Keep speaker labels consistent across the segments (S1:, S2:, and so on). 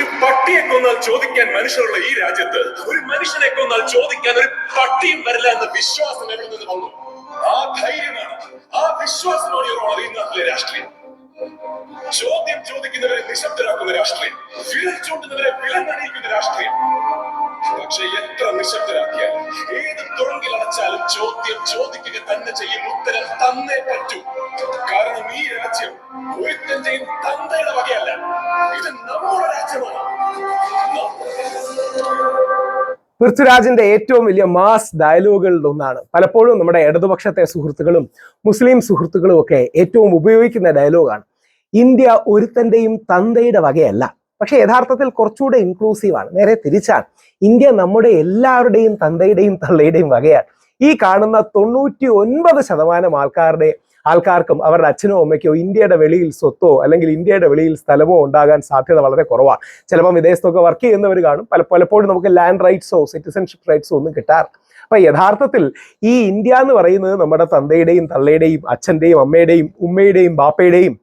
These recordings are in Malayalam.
S1: ഒരു പട്ടിയെ കൊന്നാൽ ചോദിക്കാൻ മനുഷ്യരുള്ള ഈ രാജ്യത്ത് ഒരു മനുഷ്യനെ കൊന്നാൽ ചോദിക്കാൻ ഒരു പട്ടിയും വരില്ല എന്ന വിശ്വാസം എവിടെ നിന്ന് വന്നു? ആ ധൈര്യമാണ്. ആ വിശ്വാസമാണ് ഈ നാട്ടിലെ രാഷ്ട്രീയം. ചോദ്യം ചോദിക്കുന്നവരെ നിശബ്ദരാക്കുന്ന രാഷ്ട്രീയം. വിരൽ ചൂണ്ടുന്നവരെ വിലങ്ങണിയിക്കുന്ന രാഷ്ട്രീയം. പക്ഷെ എത്ര നിശബ്ദരാക്കിയാൽ ഏത് തുറങ്കിൽ അടച്ചാലും ചോദ്യം ചോദിക്കുക തന്നെ ചെയ്യും. ഉത്തരം തന്നേ പറ്റൂ. കാരണം ഈ രാജ്യം ഒരുത്തന്റെയും തന്തയുടെ വകയല്ല. ഇത് നമ്മുടെ രാജ്യമാണ്.
S2: പൃഥ്വിരാജിന്റെ ഏറ്റവും വലിയ മാസ് ഡയലോഗുകളിൽ ഒന്നാണ്. പലപ്പോഴും നമ്മുടെ ഇടതുപക്ഷത്തെ സുഹൃത്തുക്കളും മുസ്ലിം സുഹൃത്തുക്കളും ഒക്കെ ഏറ്റവും ഉപയോഗിക്കുന്ന ഡയലോഗാണ്. ഇന്ത്യ ഒരുത്തന്റെയും തന്തയുടെ വകയല്ല. പക്ഷെ യഥാർത്ഥത്തിൽ കുറച്ചുകൂടെ ഇൻക്ലൂസീവ് ആണ്. നേരെ തിരിച്ചാണ്. ഇന്ത്യ നമ്മുടെ എല്ലാവരുടെയും തന്തയുടെയും തള്ളയുടെയും വകയാണ്. ഈ കാണുന്ന തൊണ്ണൂറ്റി ഒൻപത് ശതമാനം ആൾക്കാരുടെ ആൾക്കാർക്കും അവരുടെ അച്ഛനോ അമ്മയ്ക്കോ ഇന്ത്യയുടെ വെളിയിൽ സ്വത്തോ അല്ലെങ്കിൽ ഇന്ത്യയുടെ വെളിയിൽ സ്ഥലമോ ഉണ്ടാകാൻ സാധ്യത വളരെ കുറവാണ്. ചിലപ്പോൾ വിദേശത്തൊക്കെ വർക്ക് ചെയ്യുന്നവർ കാണും. പല പലപ്പോഴും നമുക്ക് ലാൻഡ് റൈറ്റ്സോ സിറ്റിസൺഷിപ്പ് റൈറ്റ്സോ ഒന്നും കിട്ടാറില്ല. അപ്പൊ യഥാർത്ഥത്തിൽ ഈ ഇന്ത്യ എന്ന് പറയുന്നത് നമ്മുടെ തന്തയുടെയും തള്ളയുടെയും അച്ഛന്റെയും അമ്മയുടെയും ഉമ്മയുടെയും ബാപ്പയുടെയും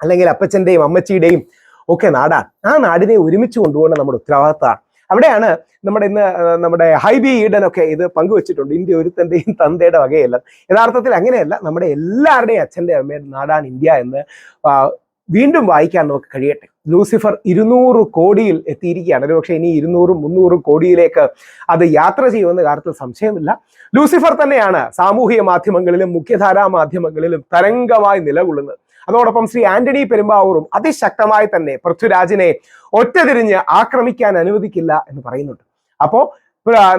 S2: അല്ലെങ്കിൽ അപ്പച്ചന്റെയും അമ്മച്ചിയുടെയും ഒക്കെ നാടാണ് ആ നാടിനെ ഒരുമിച്ച് കൊണ്ടുപോകേണ്ട നമ്മുടെ ഉത്തരവാദിത്തമാണ് അവിടെയാണ് നമ്മുടെ ഇന്ന് നമ്മുടെ ഹൈബി ഈഡൻ ഒക്കെ ഇത് പങ്കുവച്ചിട്ടുണ്ട്. ഇന്ത്യ ഒരുത്തന്റെയും തന്തയുടെ വകയല്ല. യഥാർത്ഥത്തിൽ അങ്ങനെയല്ല. നമ്മുടെ എല്ലാവരുടെയും അച്ഛന്റെ അമ്മയുടെ നാടാണ് ഇന്ത്യ എന്ന് വീണ്ടും വായിക്കാൻ നമുക്ക് കഴിയട്ടെ. ലൂസിഫർ ഇരുന്നൂറ് കോടിയിൽ എത്തിയിരിക്കുകയാണ്. ഒരുപക്ഷെ ഇനി ഇരുന്നൂറും മുന്നൂറും കോടിയിലേക്ക് അത് യാത്ര ചെയ്യുമെന്ന കാര്യത്തിൽ സംശയമില്ല. ലൂസിഫർ തന്നെയാണ് സാമൂഹിക മാധ്യമങ്ങളിലും മുഖ്യധാരാ മാധ്യമങ്ങളിലും തരംഗമായി നിലകൊള്ളുന്നത്. അതോടൊപ്പം ശ്രീ ആന്റണി പെരുമ്പാവൂറും അതിശക്തമായി തന്നെ പൃഥ്വിരാജിനെ ഒറ്റതിരിഞ്ഞ് ആക്രമിക്കാൻ അനുവദിക്കില്ല എന്ന് പറയുന്നുണ്ട്. അപ്പോ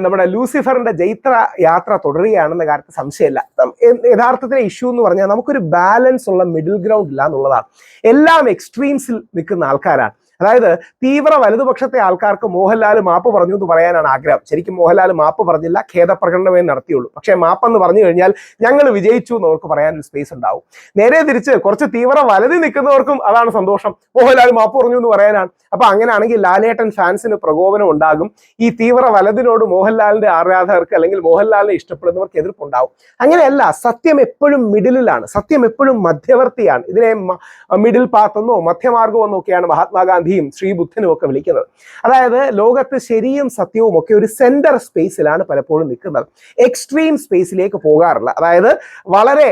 S2: നമ്മുടെ ലൂസിഫറിന്റെ ജൈത്ര യാത്ര തുടരുകയാണെന്ന കാര്യത്തിൽ സംശയമില്ല. യഥാർത്ഥത്തിലെ ഇഷ്യൂ എന്ന് പറഞ്ഞാൽ നമുക്കൊരു ബാലൻസ് ഉള്ള മിഡിൽ ഗ്രൗണ്ട് ഇല്ല എന്നുള്ളതാണ്. എല്ലാം എക്സ്ട്രീംസിൽ നിൽക്കുന്ന ആൾക്കാരാണ്. അതായത് തീവ്ര വലതുപക്ഷത്തെ ആൾക്കാർക്ക് മോഹൻലാൽ മാപ്പ് പറഞ്ഞു എന്ന് പറയാനാണ് ആഗ്രഹം. ശരിക്കും മോഹൻലാൽ മാപ്പ് പറഞ്ഞില്ല ഖേദപ്രകടനമേ നടത്തിയുള്ളൂ. പക്ഷേ മാപ്പെന്ന് പറഞ്ഞു കഴിഞ്ഞാൽ ഞങ്ങൾ വിജയിച്ചു എന്ന് അവർക്ക് ഒരു സ്പേസ് ഉണ്ടാവും. നേരെ തിരിച്ച് കുറച്ച് തീവ്ര വലതി നിൽക്കുന്നവർക്കും അതാണ് സന്തോഷം. മോഹൻലാൽ മാപ്പ് പറഞ്ഞു എന്ന് പറയാനാണ്. അപ്പൊ അങ്ങനെയാണെങ്കിൽ ലാലേട്ടൻ ഫാൻസിന് പ്രകോപനം ഉണ്ടാകും. ഈ തീവ്ര വലതിനോട് മോഹൻലാലിന്റെ ആരാധകർക്ക് അല്ലെങ്കിൽ മോഹൻലാലിനെ ഇഷ്ടപ്പെടുന്നവർക്ക് എതിർപ്പുണ്ടാവും. അങ്ങനെയല്ല സത്യം എപ്പോഴും മിഡിലിലാണ്. സത്യം എപ്പോഴും മധ്യവർത്തിയാണ്. ഇതിനെ മിഡിൽ പാത്തെന്നോ മധ്യമാർഗമെന്നോ ഒക്കെയാണ് എന്നൊക്കെയാണ് മഹാത്മാഗാന്ധിയും ശ്രീബുദ്ധനും ഒക്കെ വിളിക്കുന്നത്. അതായത് ലോകത്ത് ശരിയും സത്യവും ഒക്കെ ഒരു സെന്റർ സ്പേസിലാണ് പലപ്പോഴും നിൽക്കുന്നത്. എക്സ്ട്രീം സ്പേസിലേക്ക് പോകാറില്ല. അതായത് വളരെ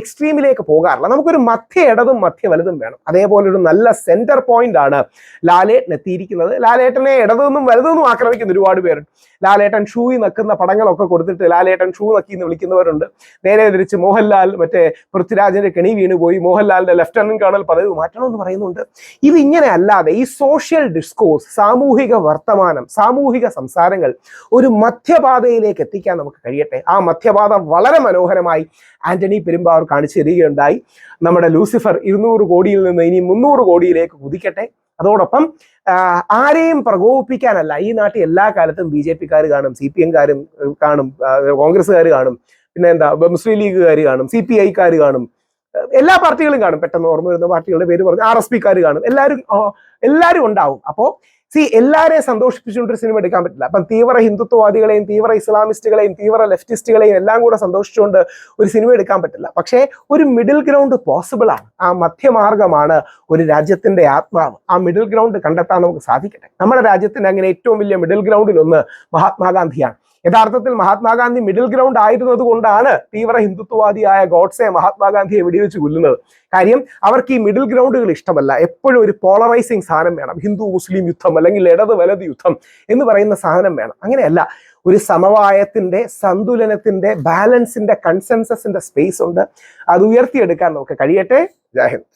S2: എക്സ്ട്രീമിലേക്ക് പോകാറില്ല. നമുക്കൊരു മധ്യ ഇടതും മധ്യ വലതും വേണം. അതേപോലെ ഒരു നല്ല സെന്റർ പോയിന്റ് ആണ് ലാലേട്ടൻ എത്തിയിരിക്കുന്നത്. ലാലേട്ടനെ ഇടതുനിന്നും വലതുനിന്നും ആക്രമിക്കുന്ന ഒരുപാട് പേരുണ്ട്. ലാലേട്ടൻ ഷൂയി നക്കുന്ന പടങ്ങളൊക്കെ കൊടുത്തിട്ട് ലാലേട്ടൻ ഷൂ നക്കി എന്ന് വിളിക്കുന്നവരുണ്ട്. നേരെ തിരിച്ച് മോഹൻലാൽ മറ്റേ പൃഥ്വിരാജിന്റെ കെണി വീണുപോയി. മോഹൻലാലിന്റെ ലെഫ്റ്റനന്റ് കേണൽ പദവി മാറ്റണമെന്ന് പറയുന്നുണ്ട്. ഇത് ഇങ്ങനെ അല്ലാതെ ഈ സോഷ്യൽ ഡിസ്കോഴ്സ് സാമൂഹിക വർത്തമാനം സാമൂഹിക സംസാരങ്ങൾ ഒരു മധ്യപാതയിലേക്ക് എത്തിക്കാൻ നമുക്ക് കഴിയട്ടെ. ആ മധ്യപാത വളരെ മനോഹരമായി ആന്റണി പെരുമ്പാവൂർ കാണിച്ചു തരികയുണ്ടായി. നമ്മുടെ ലൂസിഫർ ഇരുന്നൂറ് കോടിയിൽ നിന്ന് ഇനി മുന്നൂറ് കോടിയിലേക്ക് കുതിക്കട്ടെ. അതോടൊപ്പം ആരെയും പ്രകോപിപ്പിക്കാനല്ല ഈ നാട്ടിൽ എല്ലാ കാലത്തും ബി ജെ പിക്കാർ കാണും സി പി എംകാരും കാണും കോൺഗ്രസ്സുകാർ കാണും പിന്നെ എന്താ മുസ്ലിം ലീഗുകാർ കാണും സി പി ഐക്കാർ കാണും. എല്ലാ പാർട്ടികളും കാണും. പെട്ടെന്ന് ഓർമ്മ വരുന്ന പാർട്ടികളുടെ പേര് പറഞ്ഞു ആർ എസ് പിക്കാർ കാണും. എല്ലാവരും എല്ലാവരും ഉണ്ടാവും. അപ്പോ സി എല്ലാവരെയും സന്തോഷിപ്പിച്ചുകൊണ്ട് ഒരു സിനിമ എടുക്കാൻ പറ്റില്ല. അപ്പം തീവ്ര ഹിന്ദുത്വവാദികളെയും തീവ്ര ഇസ്ലാമിസ്റ്റുകളെയും തീവ്ര ലെഫ്റ്റിസ്റ്റുകളെയും എല്ലാം കൂടെ സന്തോഷിച്ചുകൊണ്ട് ഒരു സിനിമ എടുക്കാൻ പറ്റില്ല. പക്ഷേ ഒരു മിഡിൽ ഗ്രൗണ്ട് പോസിബിൾ ആണ്. ആ മധ്യമാർഗമാണ് ഒരു രാജ്യത്തിന്റെ ആത്മാവ്. ആ മിഡിൽ ഗ്രൗണ്ട് കണ്ടെത്താൻ നമുക്ക് സാധിക്കട്ടെ. നമ്മുടെ രാജ്യത്തിന്റെ അങ്ങനെ ഏറ്റവും വലിയ മിഡിൽ ഗ്രൗണ്ടിൽ ഒന്ന് മഹാത്മാഗാന്ധിയാണ്. യഥാർത്ഥത്തിൽ മഹാത്മാഗാന്ധി മിഡിൽ ഗ്രൗണ്ട് ആയിരുന്നത് കൊണ്ടാണ് തീവ്ര ഹിന്ദുത്വവാദിയായ ഗോഡ്സെ മഹാത്മാഗാന്ധിയെ വെടിവെച്ച് കൊല്ലുന്നത്. കാര്യം അവർക്ക് ഈ മിഡിൽ ഗ്രൗണ്ടുകൾ ഇഷ്ടമല്ല. എപ്പോഴും ഒരു പോളറൈസിങ് സാധനം വേണം. ഹിന്ദു മുസ്ലിം യുദ്ധം അല്ലെങ്കിൽ ഇടത് വലത് യുദ്ധം എന്ന് പറയുന്ന സാധനം വേണം. അങ്ങനെയല്ല ഒരു സമവായത്തിന്റെ സന്തുലനത്തിന്റെ ബാലൻസിന്റെ കൺസെൻസസിന്റെ സ്പേസ് ഉണ്ട്. അത് ഉയർത്തിയെടുക്കാൻ നമുക്ക് കഴിയട്ടെ? ജാഹിന്ദ്